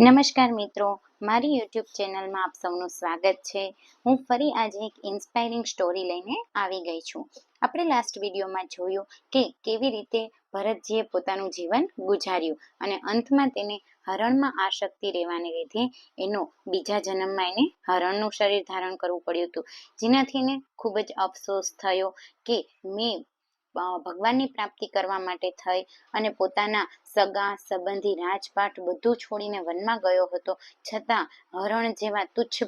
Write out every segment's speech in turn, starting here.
નમસ્કાર મિત્રો, મારી યુટ્યુબ ચેનલમાં આપ સૌનું સ્વાગત છે. હું ફરી આજે એક ઇન્સ્પાયરિંગ સ્ટોરી લઈને આવી ગઈ છું. આપણે લાસ્ટ વિડીયોમાં જોયું કે કેવી રીતે ભરતજીએ પોતાનું જીવન ગુજાર્યું અને અંતમાં તેને હરણમાં આશક્તિ રહેવાને લીધે એનો બીજા જન્મમાં એને હરણનું શરીર ધારણ કરવું પડ્યું હતું. જેનાથી એને ખૂબ જ અફસોસ થયો કે મેં ભગવાનની પ્રાપ્તિ કરવા માટે થઈ અને પોતાના સગા, સંબંધી, રાજપાટ બધું છોડીને વનમાં ગયો હતો. છતાં હરણ જેવા તુચ્છ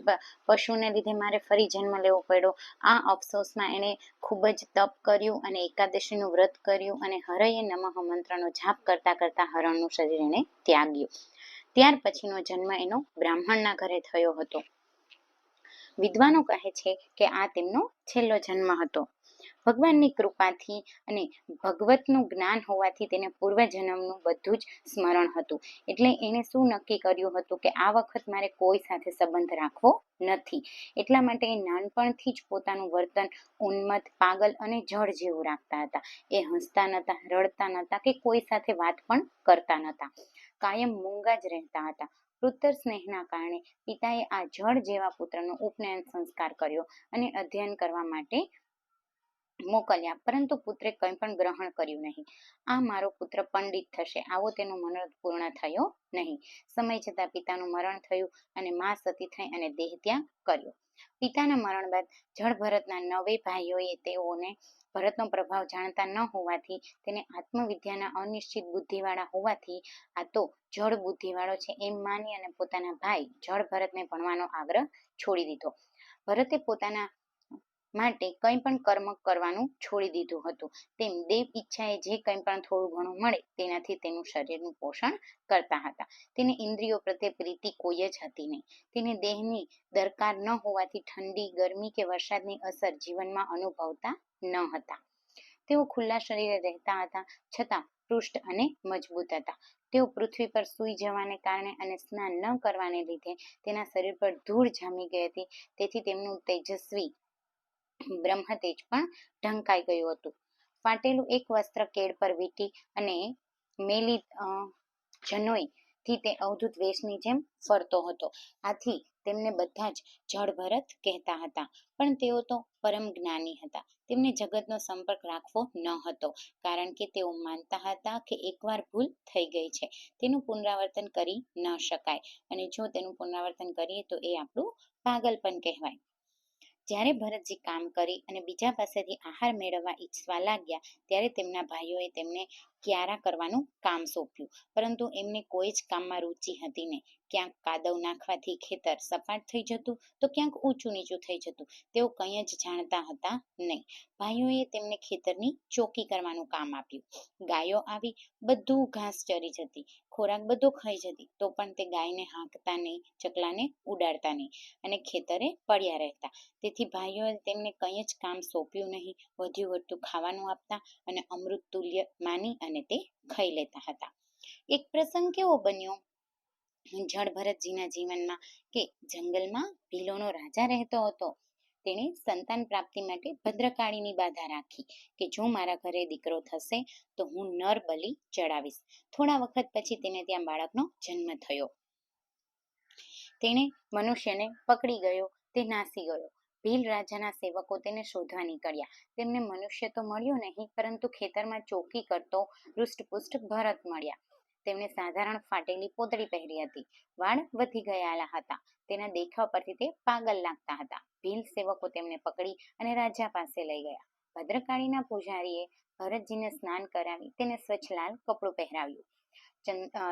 પશુને લીધે મારે ફરી જન્મ લેવો પડ્યો. આ અફસોસમાં એણે ખૂબ જ તપ કર્યું અને એકાદશીનું વ્રત કર્યું અને હરયે નમઃ મંત્રનો જાપ કરતા કરતા હરણનું શરીર એણે ત્યાગ્યું. ત્યાર પછીનો જન્મ એનો બ્રાહ્મણના ઘરે થયો હતો. વિદ્વાનો કહે છે કે આ તેમનો છેલ્લો જન્મ હતો. ભગવાનની કૃપાથી અને ભગવતનું જ્ઞાન હોવાથી તેને પૂર્વજન્મનું બધું જ સ્મરણ હતું. એટલે એણે શું નક્કી કર્યું હતું કે આ વખત મારે કોઈ સાથે સંબંધ રાખવો નથી. એટલા માટે એ નાનપણથી જ પોતાનું વર્તન ઉન્મત્ત, પાગલ અને જળ જેવું રાખતા હતા. એ હસતા નહોતા રડતા નહોતા કે કોઈ સાથે વાત પણ કરતા નહોતા કાયમ મૂંગા જ રહેતા હતા. પુત્ર સ્નેહના કારણે પિતાએ આ જળ જેવા પુત્રનો ઉપનયન સંસ્કાર કર્યો અને અધ્યયન કરવા માટે મોકલ્યા, પરંતુ પુત્રે કંઈ પણ ગ્રહણ કર્યું નહીં. આ મારો પુત્ર પંડિત થશે, આવો તેનો મનોરથ પૂર્ણ થયો નહીં. સમય જતાં પિતાનું મરણ થયું અને મા સતી થઈ અને દેહ ત્યાગ કર્યો. પિતાના મરણ બાદ જળ ભરતના નવે ભાઈઓએ તેઓને ભરતનો પ્રભાવ જાણતા ન હોવાથી, તેને આત્મવિદ્યાના અનિશ્ચિત બુદ્ધિવાળા હોવાથી, આ તો જળ બુદ્ધિવાળો છે, એમ માની અને પોતાના ભાઈ જળ ભરતને ભણવાનો આગ્રહ છોડી દીધો. ભરતે પોતાના માટે કંઈ પણ કર્મ કરવાનું છોડી દીધું હતું. તેમ દેવ ઈચ્છાએ જે કંઈ પણ થોડું ઘણું મળે તેનાથી તેનું શરીરનું પોષણ કરતા હતા. તેને ઇન્દ્રિયો પ્રત્યે પ્રીતિ કોઈ જ હતી નહીં. તેને દેહની દરકાર ન હોવાથી ઠંડી, ગરમી કે વરસાદની અસર જીવનમાં અનુભવતા ન હતા. તેઓ ખુલ્લા શરીરે રહેતા હતા, છતાં પૃષ્ઠ અને મજબૂત હતા. તેઓ પૃથ્વી પર સૂઈ જવાને કારણે અને સ્નાન ન કરવાને લીધે તેના શરીર પર ધૂળ જામી ગઈ હતી. તેથી તેમનું તેજસ્વી બ્રહ્મતેજ પણ ઢંકાઈ ગયું હતું. ફાટેલું એક વસ્ત્ર કેળ પર વીંટી અને મેલી જનોઈ થી તે અવધૂત વેશની જેમ ફરતો હતો. આથી તેમને બધા જ જળભરત કહેતા હતા, પણ તેઓ તો પરમ જ્ઞાની હતા. તેમને જગતનો સંપર્ક રાખવો ન હતો, કારણ કે તેઓ માનતા હતા કે એકવાર ભૂલ થઈ ગઈ છે, તેનું પુનરાવર્તન કરી ન શકાય. અને જો તેનું પુનરાવર્તન કરીએ તો એ આપણું પાગલપન કહેવાય. જ્યારે ભરતજી કામ કરી અને બીજા પાસેથી આહાર મેળવવા ઈચ્છવા લાગ્યા, ત્યારે તેમના ભાઈઓએ તેમને ક્યારા કરવાનું કામ સોંપ્યું. પરંતુ એમને કોઈ જ કામમાં રુચિ હતી નહીં. ક્યાંક કાદવ નાખવાથી ખેતર સપાટ થઈ જતું તો ક્યાંક ઊંચું નીચું થઈ જતું. તેઓ કંઈ જ જાણતા હતા નહીં. ભાઈઓએ તેમને ખેતરની ચોકી કરવાનું કામ આપ્યું. ગાયો આવી બધું ઘાસ ચરી જતી. ખોરાક બધો ખાઈ જતી. તો પણ તે ગાયને હાંકતા નહીં, ચકલાને ઉડાડતા નહીં અને ખેતરે પડ્યા રહેતા. તેથી ભાઈઓએ તેમને કંઈ જ કામ સોંપ્યું નહીં. વધ્યું વધતું ખાવાનું આપતા અને અમૃત તુલ્ય માની અને તે ખાઈ લેતા હતા. એક પ્રસંગ કેવો બન્યો? જળ ભરતજીના જીવનમાં કે જંગલમાં ભીલોનો રાજા રહેતો હતો, તેણે સંતાન પ્રાપ્તિ માટે ભદ્રકાળીની બાધા રાખી કે જો મારા ઘરે દીકરો થશે તો હું નર બલિ ચડાવીશ. થોડા વખત પછી તેને ત્યાં બાળકનો જન્મ થયો. તેણે મનુષ્યને પકડી ગયો, તે નાસી ગયો. ભીલ રાજાના સેવકો તેને શોધવા નીકળ્યા. તેમને મનુષ્ય તો મળ્યો નહીં, પરંતુ ખેતરમાં ચોકી કરતો હૃષ્ટપુષ્ટ ભરત મળ્યા. તેમણે સાધારણ ફાટેલી પોતળી પહેરી હતી. વાળ વધી ગયેલા હતા. તેના દેખાવ પરથી તે પાગલ લાગતા હતા. ભીલ સેવકો તેમને પકડી અને રાજા પાસે લઈ ગયા. ભદ્રકાળીના પૂજારીએ ભરતજીને સ્નાન કરાવી તેને સ્વચ્છ લાલ કપડું પહેરાવ્યું.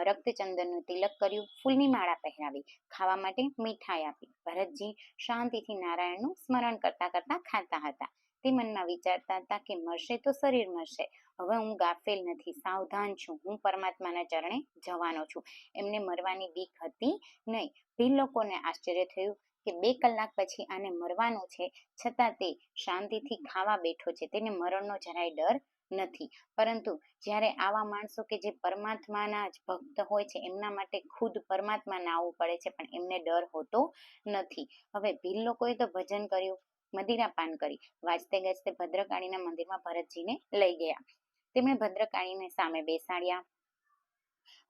રક્તચંદનનું તિલક કર્યું, ફૂલની માળા પહેરાવી, ખાવા માટે મીઠાઈ આપી. ભરતજી શાંતિથી નારાયણનું સ્મરણ કરતા કરતા ખાતા હતા. તે મનમાં વિચારતા હતા કે મળશે તો શરીર મળશે હવે હું ગાફેલ નથી, સાવધાન છું, હું પરમાત્માના ચરણે જવાનો છું. એમને મરવાની બીક હતી નહીં. ભીલ લોકોને આશ્ચર્ય થયું કે બે કલાક પછી આને મરવાનું છે. છતાં તે શાંતિથી ખાવા બેઠો છે. તેને મરણનો જરાય ડર નથી. પરંતુ જ્યારે આવા માણસો કે જે પરમાત્માના જ ભક્ત હોય છે, એમના માટે ખુદ પરમાત્માને આવવું પડે છે, પણ એમને ડર હોતો નથી. હવે ભીલ લોકોએ તો ભજન કર્યું, મદિરા પાન કરી, વાજતે ગાજતે ભદ્રકાળીના મંદિરમાં ભરતજીને લઈ ગયા. તેમણે ભદ્રકાળીને સામે બેસાડ્યા.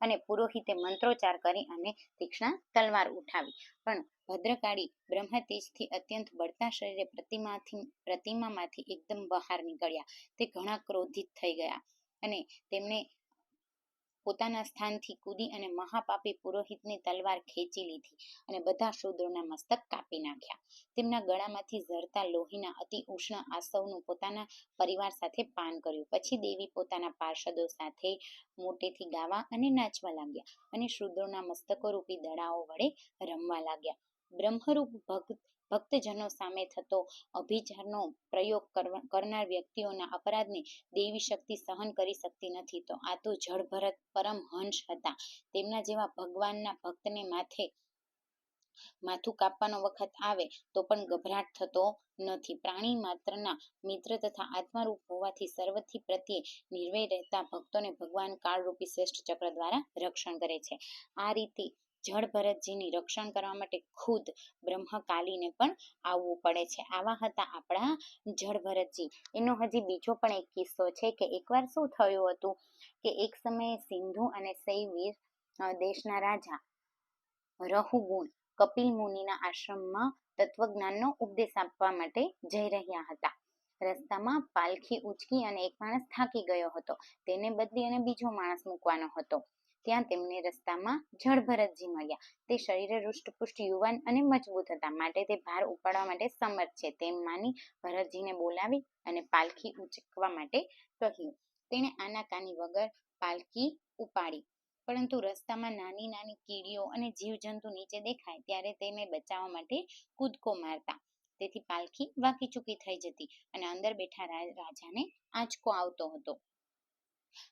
અને પુરોહિતે મંત્રોચ્ચાર કરી અને તીક્ષ્ણ તલવાર ઉઠાવી. પણ ભદ્રકાળી બ્રહ્મતેજથી અત્યંત બળતા શરીરે પ્રતિમાથી, પ્રતિમામાંથી એકદમ બહાર નીકળ્યા. તે ઘણા ક્રોધિત થઈ ગયા અને તેમણે પોતાના સ્થાનથી કૂદી અને મહાપાપી પુરોહિતની તલવાર ખેંચી લીધી અને બધા શૂદ્રોના મસ્તક કાપી નાખ્યા. તેમના ગળામાંથી ઝરતા લોહીના અતિ ઉષ્ણ આસવનું પોતાના પરિવાર સાથે પાન કર્યું. પછી દેવી પોતાના પાર્ષદો સાથે મોટેથી ગાવા અને નાચવા લાગ્યા અને શૂદ્રોના મસ્તકો રૂપી દડાઓ વડે રમવા લાગ્યા. બ્રહ્મરૂપ ભક્ત ભક્તજનો સામે થતો અભિચારનો પ્રયોગ કરનાર વ્યક્તિઓના અપરાધને દેવી શક્તિ સહન કરી શકતી નથી. તો આ તો જળભરત પરમહંસ હતા. તેમના જેવા ભગવાનના ભક્તને માથે માથું કાપવાનો વખત આવે તો પણ ગભરાટ થતો નથી. પ્રાણી માત્રના મિત્ર તથા આત્મારૂપ હોવાથી સર્વથી પ્રત્યે નિર્વય રહેતા ભક્તોને ભગવાન કાળરૂપી શ્રેષ્ઠ ચક્ર દ્વારા રક્ષણ કરે છે. આ રીતે જળભરતજીની રક્ષણ કરવા માટે ખુદ બ્રહ્મકાલીને પણ આવવું પડે છે. આવા હતા આપણા જળભરતજી એનો હજી બીજો પણ એક કિસ્સો છે કે એકવાર શું થયું હતું કે એક સમયે સિંધુ અને સૈવીર દેશના રાજા રહુગુણ કપિલ મુનિના આશ્રમમાં તત્વજ્ઞાનનો ઉપદેશ આપવા માટે જઈ રહ્યા હતા. રસ્તામાં પાલખી ઉચકી અને એક માણસ થાકી ગયો હતો. તેને બદલી અને બીજો માણસ મૂકવાનો હતો. ત્યાં તેમને રસ્તામાં જળભરતજી મળ્યા. તે શરીરે હૃષ્ટપુષ્ટ યુવાન અને મજબૂત હતા. માટે તે ભાર ઉપાડવા માટે સમર્થ છે. તેમ માની ભરતજીને બોલાવી અને પાલખી ઉચકવા માટે કહ્યું. તેણે આનાકાની વગર પાલખી ઉપાડી. પરંતુ રસ્તામાં નાની નાની કીડીઓ અને જીવજંતુ નીચે દેખાય ત્યારે તેને બચાવવા માટે કૂદકો મારતા. તેથી પાલખી વાકી ચૂકી થઈ જતી અને અંદર બેઠા રાજાને આંચકો આવતો હતો.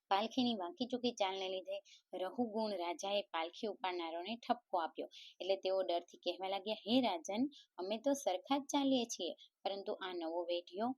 પાલખીની વાંકી ચૂકી ચાલને લીધે રહુગુણ રાજાએ પાલખી ઉપાડનારોને ઠપકો આપ્યો. એટલે તેઓ ડરથી કહેવા લાગ્યા હે રાજન અમે તો સરખા જ ચાલીએ છીએ પરંતુ આ નવો વેઢિયો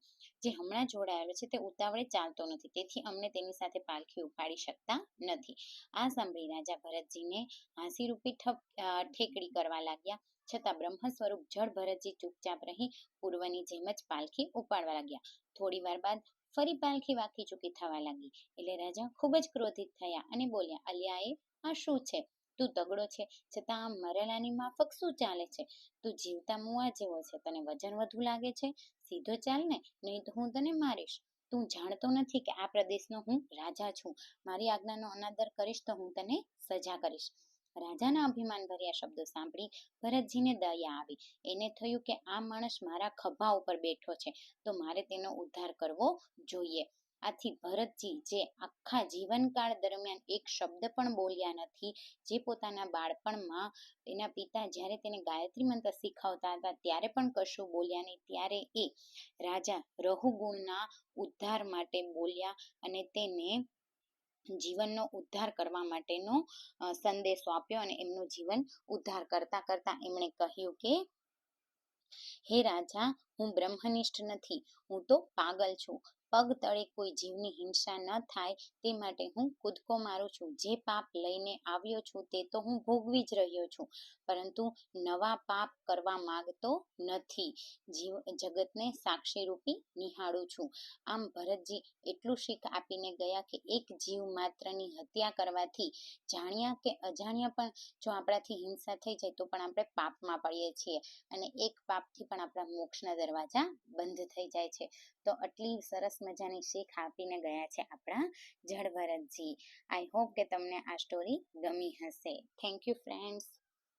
જે હમણાં જોડાયેલો છે તે ઉતાવળે ચાલતો નથી. તેથી અમને તેની સાથે પાલખી ઉપાડી શકતા નથી. આ સાંભળી રાજા ભરતજીને હાંસીરૂપી ઠપ અ, ઠેકડી કરવા લાગ્યા. છતાં બ્રહ્મ સ્વરૂપ જળ ભરતજી ચૂપચાપ રહી પૂર્વની જેમ જ પાલખી ઉપાડવા લાગ્યા. થોડી વાર બાદ ફરી પાલખી વાકી ચૂકી થવા લાગી. એટલે રાજા ખૂબ જ ક્રોધિત થયા અને બોલ્યા અલ્યા એ આ શું છે? તું તગડો છે, છતાં આ મરેલાની માફક શું ચાલે છે? તું જીવતા મુવા જેવો છે, તને વજન વધુ લાગે છે? સીધો ચાલ ને, નહીં તો હું તને મારીશ. તું જાણતો નથી કે આ પ્રદેશનો હું રાજા છું. મારી આજ્ઞાનો અનાદર કરીશ તો હું તને સજા કરીશ. રાજાના અભિમાન ભર્યા શબ્દો સાંભળી ભરતજીને દયા આવી. એને થયું કે આ માણસ મારા ખભા ઉપર બેઠો છે, તો મારે તેનો ઉદ્ધાર કરવો જોઈએ. આથી ભરતજી જે આખા જીવનકાળ દરમિયાન એક શબ્દ પણ બોલ્યા નથી, જે પોતાના બાળપણમાં એના પિતા જ્યારે તેને ગાયત્રી મંત્ર શીખવતા હતા, ત્યારે પણ કશું બોલ્યા નહીં. ત્યારે એ રાજા રહુગુણના ઉદ્ધાર માટે બોલ્યા અને તેને જીવનનો ઉદ્ધાર કરવા માટેનો સંદેશો આપ્યો અને એમનું જીવન ઉદ્ધાર કરતા કરતા એમણે કહ્યું કે, હે રાજા, હું બ્રહ્મનિષ્ઠ નથી, હું તો પાગલ છું. પગ તળે કોઈ જીવની હિંસા ન થાય તે માટે હું કૂદકો મારું છું. જે પાપ લઈને આવ્યો છું તે તો હું ભોગવી જ રહ્યો છું, પરંતુ નવા પાપ કરવા માંગતો નથી. જીવ, જગતને સાક્ષીરૂપી નિહાળું છું. આમ ભરતજી એટલું શીખ આપીને ગયા કે એક જીવ માત્રની હત્યા કરવાથી જાણ્યા કે અજાણ્યા પણ જો આપણાથી હિંસા થઈ જાય તો પણ આપણે પાપમાં પડીએ છીએ અને એક પાપથી પણ આપણા મોક્ષના દરવાજા બંધ થઈ જાય છે. તો આટલી મજાની શીખ આપીને ગયા છે આપણા જળભરતજી આઈ હોપ કે તમને આ સ્ટોરી ગમી હશે. Thank you friends